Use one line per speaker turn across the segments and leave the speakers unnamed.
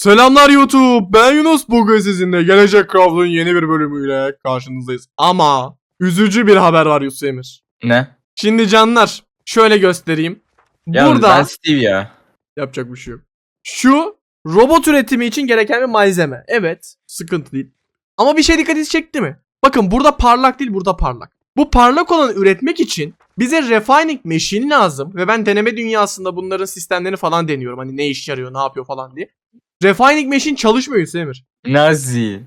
Selamlar YouTube. Ben Yunus. Bugün sizinle Gelecek Craft'ın yeni bir bölümüyle karşınızdayız. Ama üzücü bir haber var Yusuf Emir.
Ne?
Şimdi canlar şöyle göstereyim.
Yalnız
Burada
ben Steve ya.
yapacak bir şey yok. Şu robot üretimi için gereken bir malzeme. Evet sıkıntı değil. Ama bir şey dikkatinizi çekti mi? Bakın burada parlak değil burada parlak. Bu parlak olanı üretmek için bize refining machine lazım. Ve ben deneme dünyasında bunların sistemlerini falan deniyorum. Hani ne iş yarıyor ne yapıyor falan diye. Refining machine çalışmıyor Yusuf Emir.
Nazi.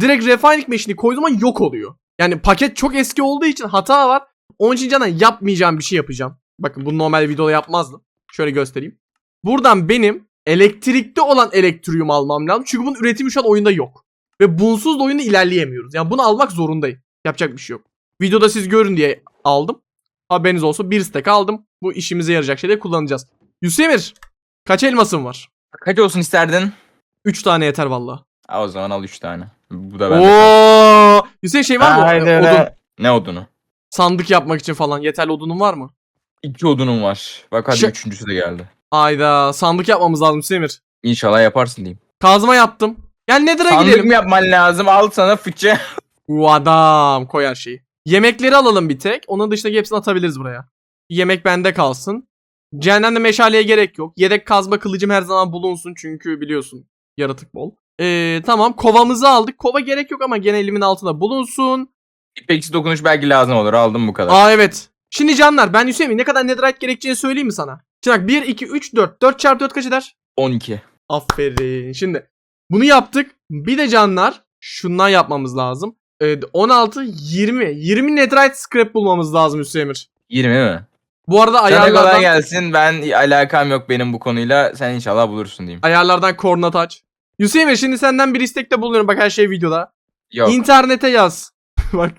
Direkt refining machine'i koyduğum zaman yok oluyor. Yani paket çok eski olduğu için hata var. Onun için cana yapmayacağım bir şey yapacağım. Bakın bunu normal videoda yapmazdım. Şöyle göstereyim. Buradan benim elektrikli olan elektriğimi almam lazım. Çünkü bunun üretimi şu an oyunda yok. Ve bunsuz da oyunda ilerleyemiyoruz. Yani bunu almak zorundayım. Yapacak bir şey yok. Videoda siz görün diye aldım. Haberiniz olsun. Bir stack aldım. Bu işimize yarayacak şeyleri kullanacağız. Yusuf Emir. Kaç elmasın var?
Kaç olsun isterdin?
3 tane yeter valla.
Ha, o zaman al 3 tane. Bu da bende.
Oo! Hüseyin şey var mı?
Aynen
Odun.
Ne odunu?
Sandık yapmak için falan yeterli odunun var mı?
İki odunum var. Bak hadi
Şu-
üçüncüsü de geldi.
Ayda sandık yapmamız lazım Semir.
İnşallah yaparsın diyeyim.
Kazma yaptım. Gel Nether'a
Sandık
gidelim.
mı yapman lazım? Al sana fıçı.
Bu adam koy her şeyi. Yemekleri alalım bir tek. Onun dışındaki hepsini atabiliriz buraya. Yemek bende kalsın. Cehennemde meşaleye gerek yok. Yedek kazma kılıcım her zaman bulunsun çünkü biliyorsun yaratık bol. Ee, tamam kovamızı aldık. Kova gerek yok ama gene elimin altında bulunsun.
İpeksi dokunuş belki lazım olur. Aldım bu kadar.
Aa evet. Şimdi canlar ben Hüseyin ne kadar netherite gerekeceğini söyleyeyim mi sana? Şimdi bak 1, 2, 3, 4. 4 çarpı 4 kaç eder?
12.
Aferin. Şimdi bunu yaptık. Bir de canlar şundan yapmamız lazım. Ee, 16, 20. 20 netherite scrap bulmamız lazım Hüseyin
20 mi?
Bu arada
Sana kolay
ayarlardan,
gelsin. Ben alakam yok benim bu konuyla. Sen inşallah bulursun diyeyim.
ayarlardan koordinat aç. Hüseyin şimdi senden bir istekte bulunuyorum. Bak her şey videoda.
Yok.
İnternete yaz. Bak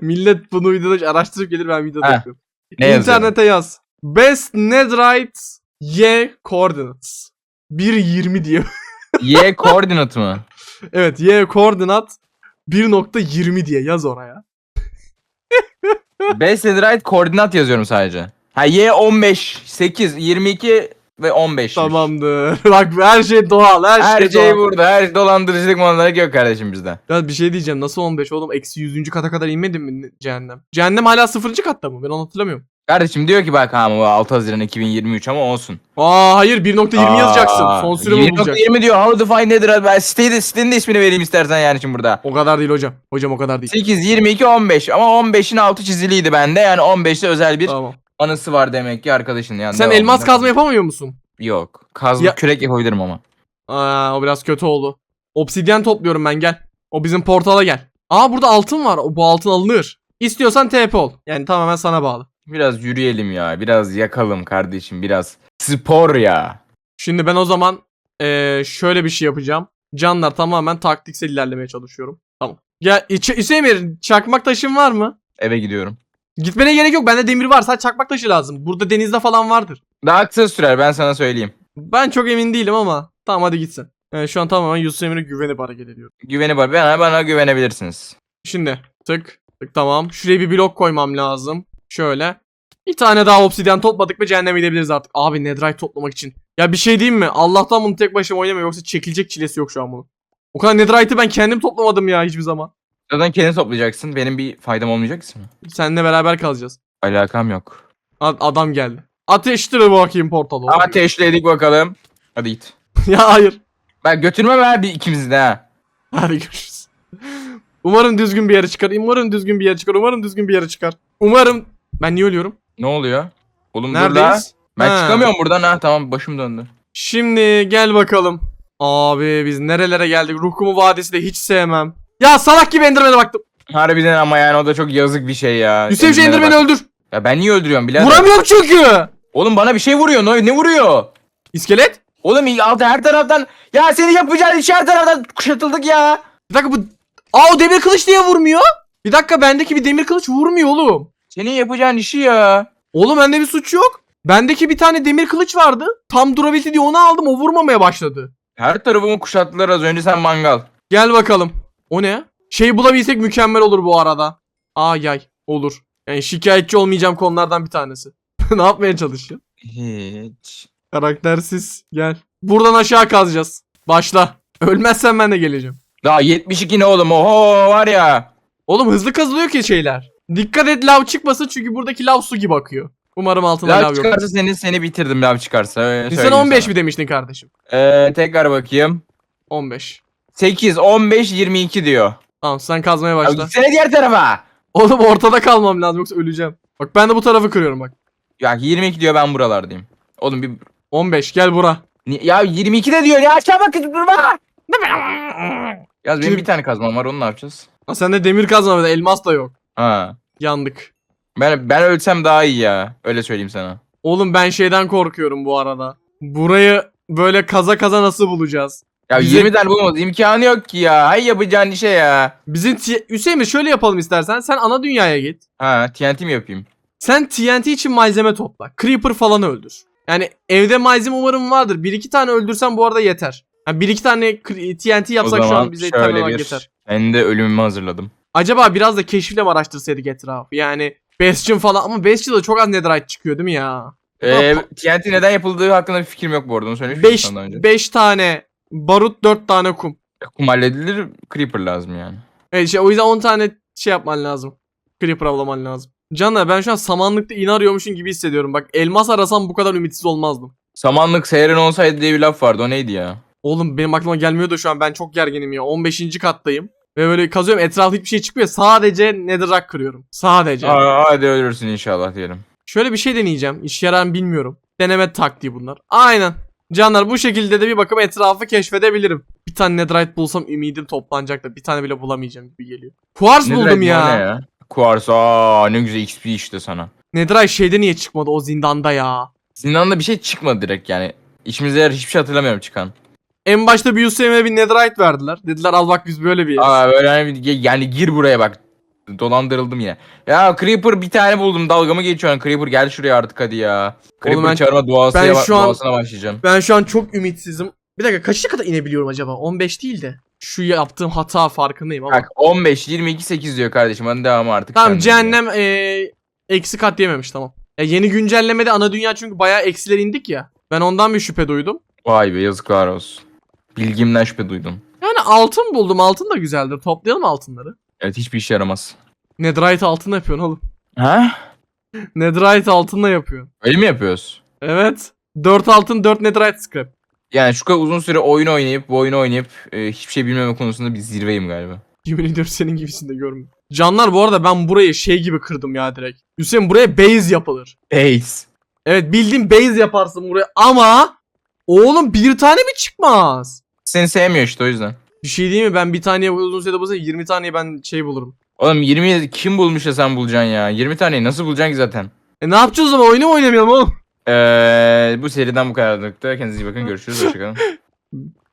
millet bunu videoda araştırıp gelir ben videoda yapıyorum.
ne yazıyorum?
İnternete yaz. Best netherite Y coordinates. 1.20 diye.
Y koordinat mı?
evet Y koordinat 1.20 diye yaz oraya.
Best Right koordinat yazıyorum sadece. Ha Y 15, 8, 22 ve 15.
Tamamdır. Bak her şey doğal. Her,
Her
şey,
şey
doğal.
burada. Her dolandırıcılık manları yok kardeşim bizde.
Ya bir şey diyeceğim. Nasıl 15 oğlum? Eksi 100. kata kadar inmedi mi cehennem? Cehennem hala 0. katta mı? Ben onu hatırlamıyorum.
Kardeşim diyor ki bak ha bu 6 Haziran 2023 ama olsun.
Aa hayır 1.20 yazacaksın. Son süre bulacak.
20 diyor. How to find nedir? Ben siteyi de, sitenin de ismini vereyim istersen yani şimdi burada.
O kadar değil hocam. Hocam o kadar değil.
8, 22, 15 ama 15'in altı çiziliydi bende. Yani 15'te özel bir
Tamam.
Anısı var demek ki arkadaşın. Yani
Sen
devam,
elmas kazma yapamıyor musun?
Yok. Kazma
Ya-
kürek yapabilirim ama.
Aa o biraz kötü oldu. Obsidyen topluyorum ben gel. O bizim portala gel. Aa burada altın var. Bu altın alınır. İstiyorsan TP ol. Yani tamamen sana bağlı.
Biraz yürüyelim ya. Biraz yakalım kardeşim. Biraz spor ya.
Şimdi ben o zaman eee, şöyle bir şey yapacağım. Canlar tamamen taktiksel ilerlemeye çalışıyorum. Tamam. Ya İç- Hüseyin çakmak taşın var mı?
Eve gidiyorum.
Gitmene gerek yok. Bende demir var. Sadece çakmak taşı lazım. Burada denizde falan vardır.
Daha kısa sürer ben sana söyleyeyim.
Ben çok emin değilim ama tamam hadi gitsin. Yani şu an tamamen Yusuf Emir'e güvenip hareket ediyorum.
Güveni var. Bana, bana güvenebilirsiniz.
Şimdi tık tık tamam. Şuraya bir blok koymam lazım. Şöyle. Bir tane daha obsidyen topladık mı cehenneme gidebiliriz artık. Abi netherite toplamak için. Ya bir şey diyeyim mi? Allah'tan bunu tek başıma oynamıyorum yoksa çekilecek çilesi yok şu an bunun. O kadar netherite'ı ben kendim toplamadım ya hiçbir zaman.
Zaten kendini toplayacaksın. Benim bir faydam olmayacak mı?
Seninle beraber kalacağız.
Alakam yok.
A- adam geldi. Ateştir bakayım portalı.
Ateşledik bakalım. Hadi git.
ya hayır.
Ben götürmem abi ikimizi de ha.
Hadi görüşürüz. Umarım düzgün bir yere çıkar. Umarım düzgün bir yere çıkar. Umarım düzgün bir yere çıkar. Umarım. Ben niye ölüyorum?
Ne oluyor? Oğlum dur la.
Neredeyiz?
Ben
Ha.
çıkamıyorum buradan ha. Tamam başım döndü.
Şimdi gel bakalım. Abi biz nerelere geldik? Ruhumu Vadisi de hiç sevmem. Ya salak gibi Enderman'e baktım.
Harbiden ama yani o da çok yazık bir şey ya.
Şu
Enderman'e
Enderman'i
bak.
öldür.
Ya ben niye öldürüyorum birader?
Vuramıyorum çünkü.
Oğlum bana bir şey vuruyor. Ne, ne vuruyor?
İskelet.
Oğlum altı her taraftan. Ya seni yapacağın iş her taraftan kuşatıldık ya.
Bir dakika bu... Aa o demir kılıç diye vurmuyor. Bir dakika bendeki bir demir kılıç vurmuyor oğlum.
Senin yapacağın işi ya.
Oğlum bende bir suç yok. Bendeki bir tane demir kılıç vardı. Tam durability diye onu aldım. O vurmamaya başladı.
Her tarafımı kuşattılar az önce sen mangal.
Gel bakalım. O ne? Şey bulabilsek mükemmel olur bu arada. Ay ay olur. Yani şikayetçi olmayacağım konulardan bir tanesi. ne yapmaya çalışıyorsun?
Hiç.
Karaktersiz. Gel. Buradan aşağı kazacağız. Başla. Ölmezsen ben de geleceğim.
Daha 72 ne oğlum? Oho var ya.
Oğlum hızlı kazılıyor ki şeyler. Dikkat et lav çıkmasın çünkü buradaki lav su gibi akıyor. Umarım altında lav,
Lav
yok.
çıkarsa seni seni bitirdim lav çıkarsa. öyle
Sen
söyleyeyim
15
sana.
mi demiştin kardeşim?
Ee, tekrar bakayım.
15.
8, 15, 22 diyor.
Tamam sen kazmaya
Ya
başla.
gitsene diğer tarafa.
Oğlum ortada kalmam lazım yoksa öleceğim. Bak ben de bu tarafı kırıyorum bak.
Ya 22 diyor ben buralardayım. Oğlum bir
15 gel bura.
Ni- ya 22 de diyor ya aşağı bak durma. Yaz benim bir tane kazmam var onu ne yapacağız?
Ha sende demir kazma de elmas da yok.
Ha.
Yandık.
Ben ben ölsem daha iyi ya. Öyle söyleyeyim sana.
Oğlum ben şeyden korkuyorum bu arada. Burayı böyle kaza kaza nasıl bulacağız?
Ya
Bize-
20 tane bulmamız imkanı yok ki ya. Hay yapacağın işe ya.
Bizim T- Hüseyin şöyle yapalım istersen. Sen ana dünyaya git.
Ha TNT mi yapayım?
Sen TNT için malzeme topla. Creeper falan öldür. Yani evde malzeme umarım vardır. Bir iki tane öldürsen bu arada yeter. Yani bir iki tane kri- TNT yapsak şu an bize temel
bir
yeter.
ben de ölümümü hazırladım.
Acaba biraz da keşifle mi araştırsaydık etrafı? Yani Bastion falan ama Bastion'da çok az netherite çıkıyor değil mi ya?
Ee, TNT neden yapıldığı hakkında bir fikrim yok bu arada onu söylemiş
5
sana daha önce.
5 tane barut 4 tane kum.
Kum halledilir Creeper lazım yani.
Evet şey, o yüzden 10 tane şey yapman lazım. Creeper avlaman lazım. Canlar ben şu an samanlıkta iğne arıyormuşum gibi hissediyorum. Bak elmas arasam bu kadar ümitsiz olmazdım.
Samanlık seyren olsaydı diye bir laf vardı o neydi ya?
Oğlum benim aklıma gelmiyor da şu an ben çok gerginim ya. 15. kattayım. Ve böyle kazıyorum etrafta hiçbir şey çıkmıyor. Sadece netherrack kırıyorum. Sadece.
Aa, hadi ölürsün inşallah diyelim.
Şöyle bir şey deneyeceğim. İşe yarar mı bilmiyorum. Deneme taktiği bunlar. Aynen. Canlar bu şekilde de bir bakım etrafı keşfedebilirim. Bir tane netherite bulsam ümidim toplanacak da bir tane bile bulamayacağım gibi geliyor. Quartz buldum ya.
ya? Quartz aa ne güzel XP işte sana.
Netherite şeyde niye çıkmadı o zindanda ya.
Zindanda bir şey çıkmadı direkt yani. İçimize yer hiçbir şey hatırlamıyorum çıkan.
En başta bir Yusuf'e bir netherite verdiler. Dediler al bak biz böyle bir yeriz.
Aa böyle hani bir- yani gir buraya bak. Dolandırıldım yine. Ya Creeper bir tane buldum dalgamı geçiyorsun. Creeper gel şuraya artık hadi ya. Creeper
ben-
çağırma duası
ben şu an-
duasına başlayacağım.
Ben şu an çok ümitsizim. Bir dakika kaçıncı kata inebiliyorum acaba? 15 değil de. Şu yaptığım hata farkındayım ama.
Bak 15 22 8 diyor kardeşim. Hadi devam artık.
Tamam
sen de.
cehennem eee eksi kat yememiş tamam. Ya yeni güncellemede ana dünya çünkü bayağı eksiler indik ya. Ben ondan bir şüphe duydum.
Vay be yazıklar olsun. Bilgimden şüphe duydum.
Yani altın buldum. Altın da güzeldir. Toplayalım altınları.
Evet hiçbir işe yaramaz.
Netherite altınla yapıyorsun oğlum.
Ha?
Netherite altınla yapıyorsun.
Öyle mi yapıyoruz?
Evet. 4 altın 4 netherite scrap.
Yani şu kadar uzun süre oyun oynayıp bu oyunu oynayıp e, hiçbir şey bilmeme konusunda bir zirveyim galiba.
Yemin ediyorum senin gibisini de görmüyorum. Canlar bu arada ben burayı şey gibi kırdım ya direkt. Hüseyin buraya base yapılır.
Ace.
Evet bildiğin base yaparsın buraya ama oğlum bir tane mi çıkmaz?
Seni sevmiyor işte o yüzden.
Bir şey değil mi ben bir taneye uzun sürede bulsam 20 taneye ben şey bulurum.
Oğlum 20 kim bulmuş da sen bulacaksın ya? 20 taneyi nasıl bulacaksın ki zaten?
E ne yapacağız o zaman oyunu mu oynamayalım oğlum?
Ee, bu seriden bu kadarlıkta. Kendinize iyi bakın. Görüşürüz. Hoşçakalın.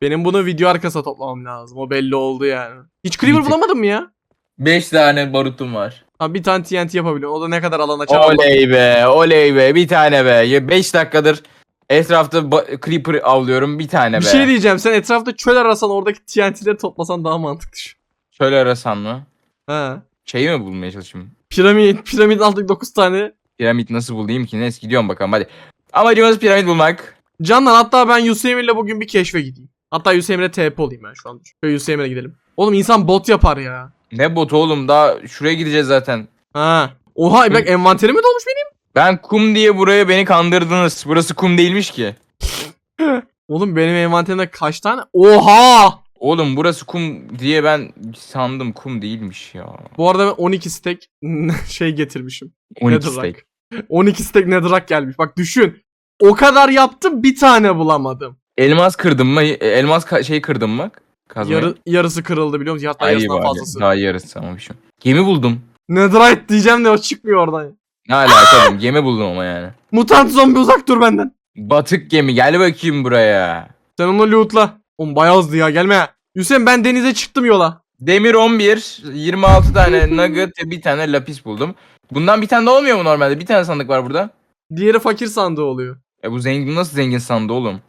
Benim bunu video arkasına toplamam lazım. O belli oldu yani. Hiç Creeper bulamadın mı ya?
5 tane barutum var.
Ha bir tane TNT yapabiliyorum. O da ne kadar alan açar.
Oley be. Oley be. Bir tane be. 5 dakikadır etrafta ba- creeper avlıyorum. Bir tane
Bir
be.
şey diyeceğim. Sen etrafta çöl arasan oradaki TNT'leri toplasan daha mantıklı. şu.
Şöyle arasan mı?
Ha.
Şeyi mi bulmaya çalışayım?
Piramit, piramit aldık 9 tane.
Piramit nasıl bulayım ki? Neyse gidiyorum bakalım hadi. Amacımız piramit bulmak.
Canlar hatta ben Yusemir'le bugün bir keşfe gideyim. Hatta Yusemir'e TP olayım ben şu an. Şöyle Yusemir'e gidelim. Oğlum insan bot yapar ya.
Ne bot oğlum daha şuraya gideceğiz zaten.
Ha. Oha bak envanterim mi dolmuş benim?
Ben kum diye buraya beni kandırdınız. Burası kum değilmiş ki.
Oğlum benim envanterimde kaç tane? Oha!
Oğlum burası kum diye ben sandım kum değilmiş ya.
Bu arada ben 12 stack şey getirmişim.
12
Netherrack.
steak.
12 stack netherrack gelmiş. Bak düşün. O kadar yaptım bir tane bulamadım.
Elmas kırdım mı? Elmas ka- şey kırdım mı? Kazmayı.
Yarı, yarısı kırıldı biliyor musun? Hatta
Ay
yarısından
bari,
fazlası.
Daha yarısı ama bir şey. Gemi buldum.
Netherite diyeceğim de o çıkmıyor oradan.
Ne alaka oğlum? Gemi buldum ama yani.
Mutant zombi uzak dur benden.
Batık gemi gel bakayım buraya.
Sen onu lootla. Oğlum bayağı hızlı ya gelme. Hüseyin ben denize çıktım yola.
Demir 11, 26 tane nugget, bir tane lapis buldum. Bundan bir tane de olmuyor mu normalde? Bir tane sandık var burada.
Diğeri fakir sandığı oluyor.
E bu zengin nasıl zengin sandı oğlum?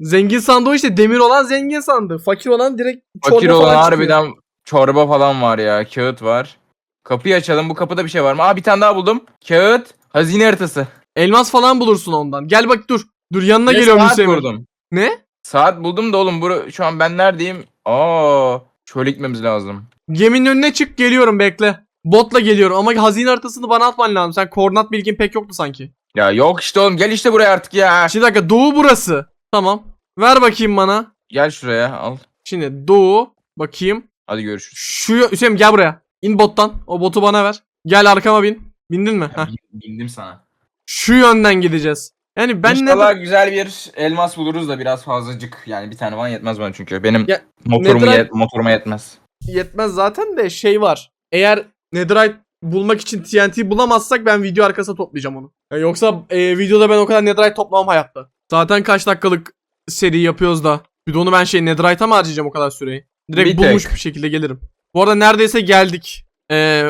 Zengin sandığı işte demir olan zengin sandığı. Fakir olan direkt çorba
Fakir olan
falan çıkıyor.
harbiden çorba falan var ya. Kağıt var. Kapıyı açalım. Bu kapıda bir şey var mı? Aa bir tane daha buldum. Kağıt. Hazine haritası.
Elmas falan bulursun ondan. Gel bak dur. Dur yanına
Ve
geliyorum
saat
Hüseyin.
kurdum.
Ne?
Saat buldum da oğlum bura, şu an ben neredeyim? Aa, şöyle gitmemiz lazım.
Geminin önüne çık geliyorum bekle. Botla geliyorum ama hazine haritasını bana atman lazım. Sen koordinat bilgin pek yoktu sanki.
Ya yok işte oğlum gel işte buraya artık ya.
Şimdi dakika doğu burası. Tamam. Ver bakayım bana.
Gel şuraya al.
Şimdi doğu bakayım.
Hadi görüşürüz.
Şu Hüseyin gel buraya. İn bottan. O botu bana ver. Gel arkama bin. Bindin mi? Heh.
Bindim sana.
Şu yönden gideceğiz. Yani ben
İnşallah
ne
güzel bir elmas buluruz da biraz fazlacık. Yani bir tane bana yetmez bana çünkü. Benim
Ya,
motorumu
Netherite-
yet- motoruma yetmez.
yetmez zaten de şey var. Eğer Netherite bulmak için TNT bulamazsak ben video arkasına toplayacağım onu. Ya yoksa e, videoda ben o kadar Netherite toplamam hayatta. Zaten kaç dakikalık seri yapıyoruz da. Bir de onu ben şey Netherite'a mı harcayacağım o kadar süreyi? Direkt
Bir
bulmuş
tek.
bir şekilde gelirim. Bu arada neredeyse geldik. Ee,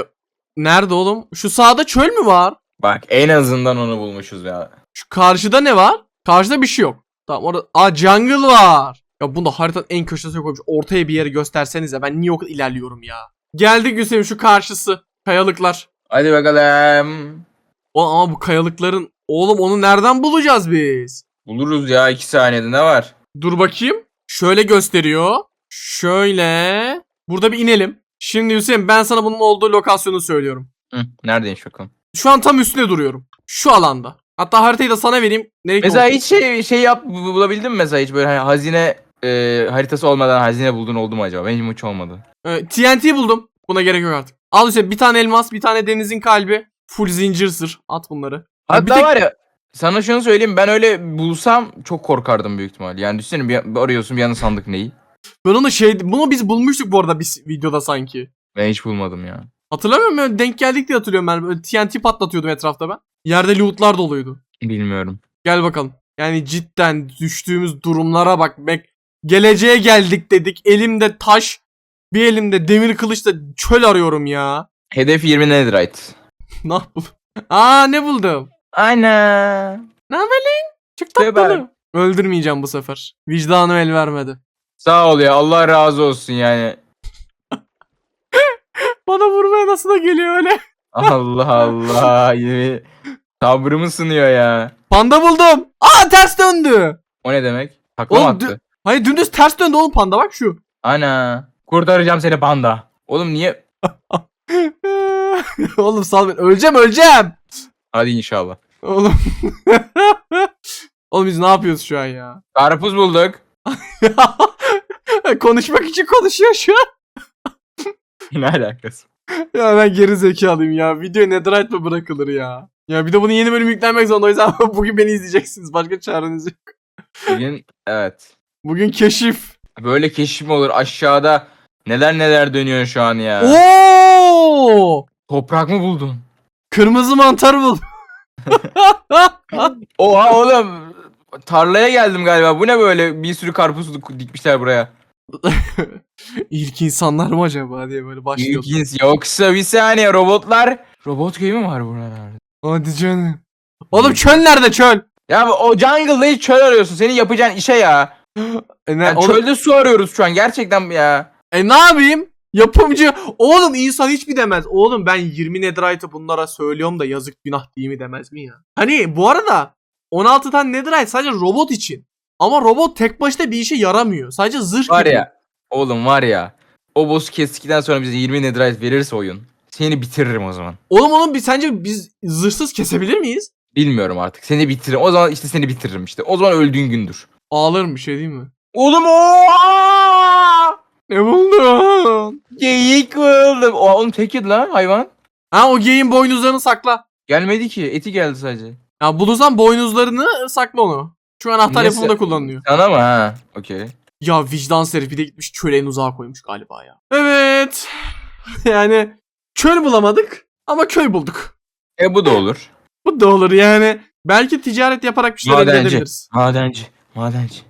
nerede oğlum? Şu sağda çöl mü var?
Bak en azından onu bulmuşuz ya.
Şu karşıda ne var? Karşıda bir şey yok. Tamam orada. Aa jungle var. Ya bunu da haritanın en köşesine koymuş. Ortaya bir yere göstersenize. Ben niye o kadar ilerliyorum ya? Geldik Hüseyin şu karşısı. Kayalıklar.
Hadi bakalım.
O ama bu kayalıkların oğlum onu nereden bulacağız biz?
Buluruz ya iki saniyede ne var?
Dur bakayım. Şöyle gösteriyor. Şöyle. Burada bir inelim. Şimdi Hüseyin ben sana bunun olduğu lokasyonu söylüyorum.
Hı, neredeymiş bakalım.
Şu an tam üstüne duruyorum. Şu alanda. Hatta haritayı da sana vereyim. Nereye
Mesela hiç şey, şey yap bu- bulabildin mi mesela hiç böyle hani hazine e, haritası olmadan hazine buldun oldu mu acaba? Benim hiç olmadı.
Ee, TNT buldum. Buna gerek yok artık. Al Hüseyin bir tane elmas, bir tane denizin kalbi. Full zincir sır. At bunları.
Hatta
bir tek-
var ya sana şunu söyleyeyim ben öyle bulsam çok korkardım büyük ihtimal. Yani düşünsene bir, bir arıyorsun bir yana sandık neyi?
Ben onu şey... Bunu biz bulmuştuk bu arada bir videoda sanki.
Ben hiç bulmadım ya.
Hatırlamıyor musun? Denk geldik diye hatırlıyorum ben. Böyle TNT patlatıyordum etrafta ben. Yerde lootlar doluydu.
Bilmiyorum.
Gel bakalım. Yani cidden düştüğümüz durumlara bak. Bek geleceğe geldik dedik. Elimde taş, bir elimde demir kılıçla çöl arıyorum ya.
Hedef 20 netherite.
ne yaptım? Aa ne buldum?
Ana.
Ne lan? Çok tatlı. Öldürmeyeceğim bu sefer. Vicdanım el vermedi.
Sağ ol ya Allah razı olsun yani.
Bana vurmaya nasıl da geliyor öyle.
Allah Allah. Yine sabrımı sınıyor ya.
Panda buldum. Aa ters döndü.
O ne demek? Takla mı
Oğlum,
attı?
Hayır dümdüz ters döndü oğlum panda bak şu.
Ana. Kurtaracağım seni panda. Oğlum niye?
oğlum sal beni. Öleceğim öleceğim.
Hadi inşallah.
Oğlum. oğlum biz ne yapıyoruz şu an ya?
Karpuz bulduk.
Konuşmak için konuşuyor şu an.
ne alakası?
Ya ben geri zekalıyım ya. Video netherite mi bırakılır ya? Ya bir de bunun yeni bölüm yüklenmek zorunda. O yüzden bugün beni izleyeceksiniz. Başka çareniz yok.
Bugün evet.
Bugün keşif.
Böyle keşif mi olur aşağıda neler neler dönüyor şu an ya.
Oo!
Toprak mı buldun?
Kırmızı mantar bul.
Oha oğlum. Tarlaya geldim galiba. Bu ne böyle bir sürü karpuz dikmişler buraya.
İlk insanlar mı acaba diye böyle başlıyor.
İlginç. Yoksa bir saniye robotlar. Robot köyü mü var buralarda?
Hadi canım. Oğlum çöl nerede çöl?
Ya bu- o jungle'da hiç çöl arıyorsun. Senin yapacağın işe ya.
E ne,
Yani
oğlum-
çölde su arıyoruz şu an gerçekten ya.
e ne yapayım? Yapımcı. Oğlum insan hiç mi demez? Oğlum ben 20 netherite'ı bunlara söylüyorum da yazık günah değil mi demez mi ya? Hani bu arada 16 tane netherite sadece robot için. Ama robot tek başına bir işe yaramıyor. Sadece zırh
Var
gibi.
ya. Oğlum var ya. O boss'u kestikten sonra bize 20 netherite verirse oyun. Seni bitiririm o zaman.
Oğlum onun bir sence biz zırhsız kesebilir miyiz?
Bilmiyorum artık. Seni bitiririm. O zaman işte seni bitiririm işte. O zaman öldüğün gündür.
Ağlarım bir şey değil mi?
Oğlum o
Ne buldun?
Geyik buldum. O oğlum tek yedi lan hayvan.
Ha o geyin boynuzlarını sakla.
Gelmedi ki. Eti geldi sadece.
Ya bulursan boynuzlarını sakla onu. Şu anahtar
Neyse.
yapımında kullanılıyor.
Sana mı ha? Okey.
Ya vicdan herif bir de gitmiş çöle en uzağa koymuş galiba ya. Evet. Yani çöl bulamadık ama köy bulduk.
E bu da olur.
Bu da olur yani. Belki ticaret yaparak bir şeyler elde
Madenci.
edebiliriz.
Madenci. Madenci.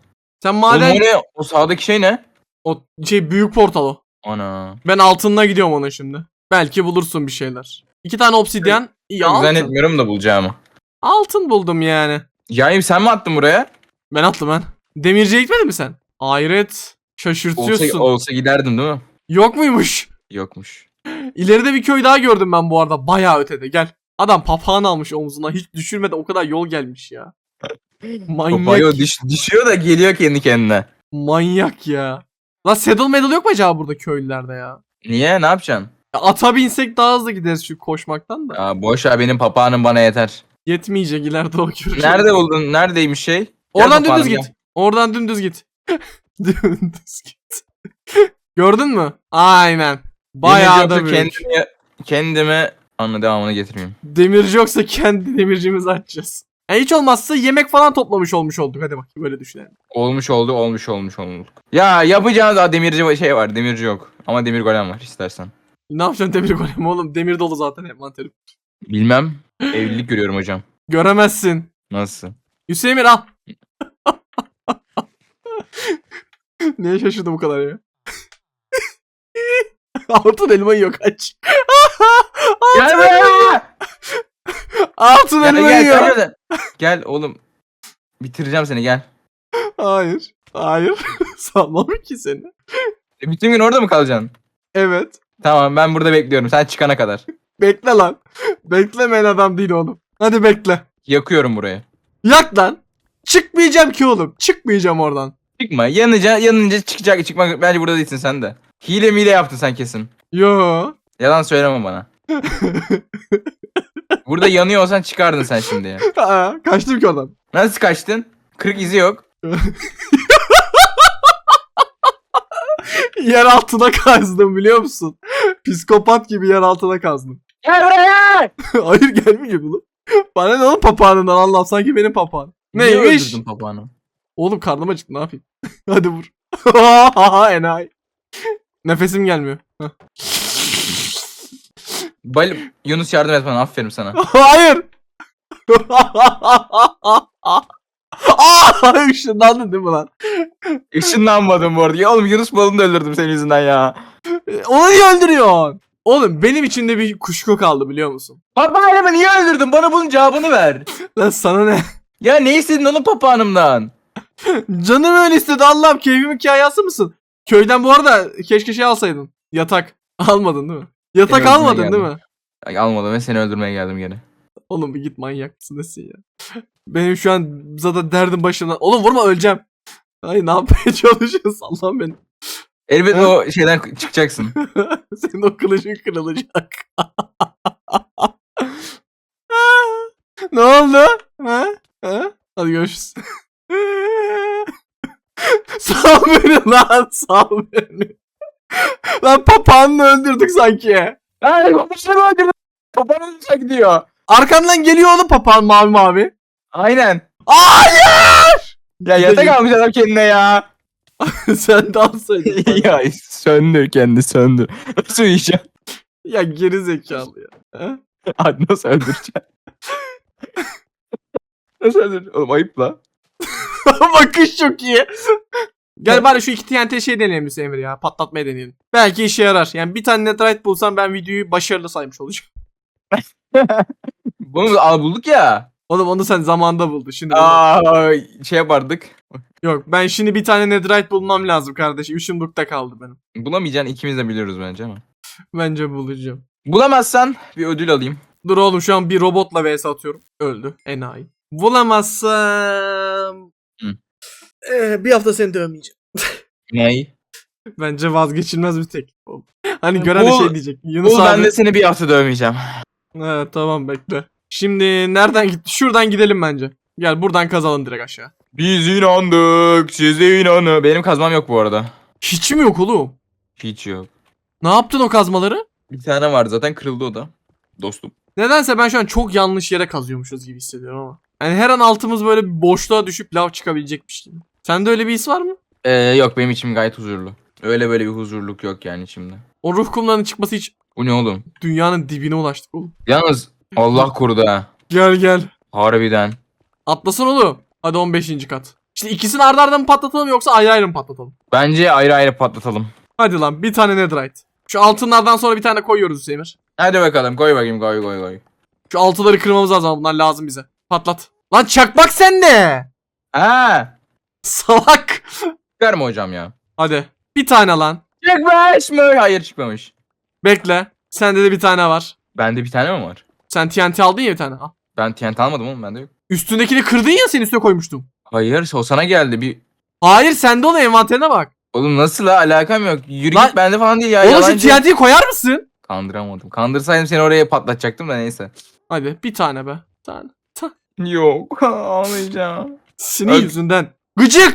Sen
Maden...
maden...
Oğlum o ne? O sağdaki şey ne?
O şey büyük portal o.
Ana.
Ben altınına gidiyorum ona şimdi. Belki bulursun bir şeyler. İki tane obsidyen. İyi
Çok
altın.
zannetmiyorum da bulacağımı.
Altın buldum yani.
Yayım sen mi attın buraya?
Ben attım ben. Demirciye gitmedin mi sen? Hayret. Şaşırtıyorsun.
Olsa, olsa giderdim değil mi?
Yok muymuş?
Yokmuş.
İleride bir köy daha gördüm ben bu arada. Bayağı ötede. Gel. Adam papağan almış omzuna. Hiç düşürmeden o kadar yol gelmiş ya. Manyak.
Papaya düş, düşüyor da geliyor kendi kendine.
Manyak ya. Lan saddle medal yok mu acaba burada köylülerde ya?
Niye? Ne yapacaksın?
ya ata binsek daha hızlı gideriz şu koşmaktan da.
Ya boş ver benim papağanım bana yeter.
Yetmeyecek ileride o görüşürüz.
Nerede buldun? Neredeymiş şey?
Oradan dümdüz git. Oradan dümdüz git. dümdüz git. Gördün mü? Aynen. Bayağı da büyük.
kendimi, kendimi anla devamını getirmeyeyim.
Demirci yoksa kendi demircimizi açacağız. Yani hiç olmazsa yemek falan toplamış olmuş olduk. Hadi bakayım böyle düşünelim.
Olmuş oldu, olmuş olmuş olmuş. Ya yapacağınız daha demirci şey var, demirci yok. Ama demir golem var istersen.
Ne yapacaksın demir golem oğlum? Demir dolu zaten envanterim.
Bilmem. Evlilik görüyorum hocam.
Göremezsin.
Nasıl?
Hüseyin al. Niye şaşırdı bu kadar ya? Altın elma yok aç.
Gel buraya!
Altın
Gel
elma
gel,
yiyor.
gel, gel. Gel oğlum. Bitireceğim seni gel.
Hayır. Hayır. Sanmam ki seni.
E, bütün gün orada mı kalacaksın?
Evet.
Tamam ben burada bekliyorum. Sen çıkana kadar.
Bekle lan. Beklemeyen adam değil oğlum. Hadi bekle.
Yakıyorum burayı.
Yak lan. Çıkmayacağım ki oğlum. Çıkmayacağım oradan.
Çıkma. Yanınca, yanınca çıkacak. Çıkmak bence burada değilsin sen de. Hile mile yaptın sen kesin.
Yo.
Yalan söyleme bana. Burada yanıyor olsan çıkardın sen şimdi ya.
Aa, kaçtım ki oradan.
Nasıl kaçtın? Kırık izi yok.
Yer altına kazdım biliyor musun? Psikopat gibi yer altına kazdım.
Gel buraya!
Hayır gelmiyor oğlum. Bana ne oğlum papağanından Allah sanki benim papağan.
Niye
Neymiş?
öldürdün papağanı?
Oğlum karnım acıktı ne yapayım? Hadi vur. Enayi. Nefesim gelmiyor.
Bal Yunus yardım et bana aferin sana.
Hayır. Aa, ışınlandın değil mi lan?
Işınlanmadım bu arada. Ya oğlum Yunus balını da öldürdüm senin yüzünden ya.
Onu niye öldürüyorsun? Oğlum benim içimde bir kuşku kaldı biliyor musun?
Papağanımı niye öldürdün? Bana bunun cevabını ver.
Lan sana ne?
Ya ne istedin oğlum papağanımdan?
Canım öyle istedi Allah'ım keyfimin kayası mısın? Köyden bu arada keşke şey alsaydın. Yatak. Almadın değil mi? Yatak
öldürmeye
almadın değil
geldim.
mi?
Ay, almadım ve seni öldürmeye geldim gene.
Oğlum bir git manyak mısın nesin ya? Benim şu an zaten derdim başımdan. Oğlum vurma öleceğim. Ay ne yapmaya çalışıyorsun Allah'ım beni.
Elbet
Ha?
o şeyden çıkacaksın.
Senin o kılıcın kırılacak. ne oldu? Ha? Ha? Hadi görüşürüz. sal beni lan sal beni. Lan papağanını öldürdük sanki.
Ay papağanımı öldürdün. Papağanım uçak diyor.
Arkandan geliyor oğlum papağan mavi mavi.
Aynen.
Hayır!
Ya yatak almış adam kendine ya.
Sen de alsaydın.
ya söndür kendi söndür. Nasıl uyuyacaksın?
ya geri zekalı ya. Ha?
Hadi nasıl öldüreceksin? nasıl öldür? Oğlum ayıp la.
Bakış çok iyi. Gel bari şu iki TNT şey deneyelim biz Emir ya. Patlatmaya deneyelim. Belki işe yarar. Yani bir tane netherite bulsam ben videoyu başarılı saymış olacağım.
Bunu al bulduk ya.
Oğlum onu sen zamanda buldun. Şimdi
Aa şey yapardık.
Yok ben şimdi bir tane netherite bulmam lazım kardeşim. Üçüm bukta kaldı benim.
Bulamayacaksın ikimiz de biliyoruz bence ama.
Bence bulacağım.
Bulamazsan bir ödül alayım.
Dur oğlum şu an bir robotla vs atıyorum. Öldü. Enayi. Bulamazsam...
Hı.
Ee, bir hafta seni dövmeyeceğim.
Ney?
Bence vazgeçilmez bir tek. Hani gören de
Bul-
şey diyecek. Yunus
Bul
abi.
ben de seni bir hafta dövmeyeceğim.
Evet tamam bekle. Şimdi nereden gitti? Şuradan gidelim bence. Gel buradan kazalım direkt aşağı.
Biz inandık size inanın. Benim kazmam yok bu arada.
Hiç mi yok oğlum?
Hiç yok.
Ne yaptın o kazmaları?
Bir tane var zaten kırıldı o da. Dostum.
Nedense ben şu an çok yanlış yere kazıyormuşuz gibi hissediyorum ama. Yani her an altımız böyle bir boşluğa düşüp lav çıkabilecekmiş gibi. Sende öyle bir his var mı?
Ee, yok benim içim gayet huzurlu. Öyle böyle bir huzurluk yok yani içimde.
O ruh kumlarının çıkması hiç
Bu ne oğlum?
dünyanın dibine ulaştık oğlum.
Yalnız Allah korudu ha.
Gel gel.
Harbiden.
Atlasın oğlum. Hadi 15. kat. Şimdi ikisini arda arda mı patlatalım yoksa ayrı ayrı mı patlatalım?
Bence ayrı ayrı patlatalım.
Hadi lan bir tane netherite. Şu altınlardan sonra bir tane koyuyoruz Hüseyin'ir.
Hadi bakalım koy bakayım koy koy koy.
Şu altıları kırmamız lazım bunlar lazım bize. Patlat. Lan çakmak sende.
Ha,
Salak.
çıkar mı hocam ya?
Hadi. Bir tane lan.
Çıkmış mı? Hayır çıkmamış.
Bekle. Sende de bir tane var.
Bende bir tane mi var?
Sen TNT aldın ya bir tane. Al.
Ben TNT almadım oğlum bende yok.
Üstündekini kırdın ya sen üstüne koymuştum.
Hayır o sana geldi. Bir
Hayır sende onu envanterine bak.
Oğlum nasıl la alakam yok. Yürü
Lan-
git bende falan değil ya.
Oğlum şu
yalancı.
TNT'yi koyar mısın?
Kandıramadım. Kandırsaydım seni oraya patlatacaktım da neyse.
Hadi bir tane be. Bir tane.
Yok ağlayacağım.
Senin
Öl-
yüzünden. Gıcık.